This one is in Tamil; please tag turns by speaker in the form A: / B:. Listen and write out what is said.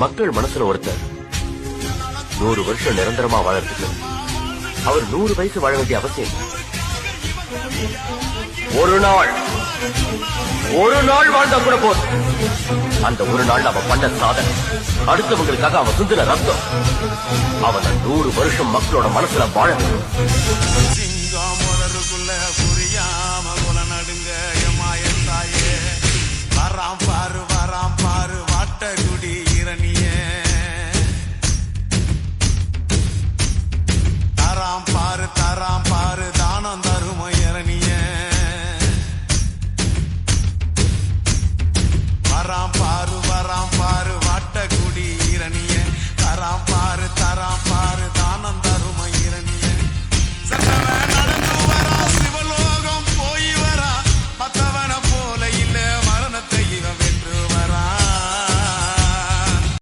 A: மக்கள் மனசுல ஒருத்தர். நூறு வருஷம் நிரந்தரமா வாழறதுக்கு. அவர் நூறு வயசு வாழ வேண்டிய அவசியம் ஒரு நாள் ஒரு நாள் வாழ்ந்தா கூட போதும். அந்த ஒரு நாள் அவன் பண்ண சாதனை அடுத்தவங்களுக்காக அவன் சுந்தர ரத்தம். அவன் நூறு வருஷம் மக்களோட மனசுல வாழ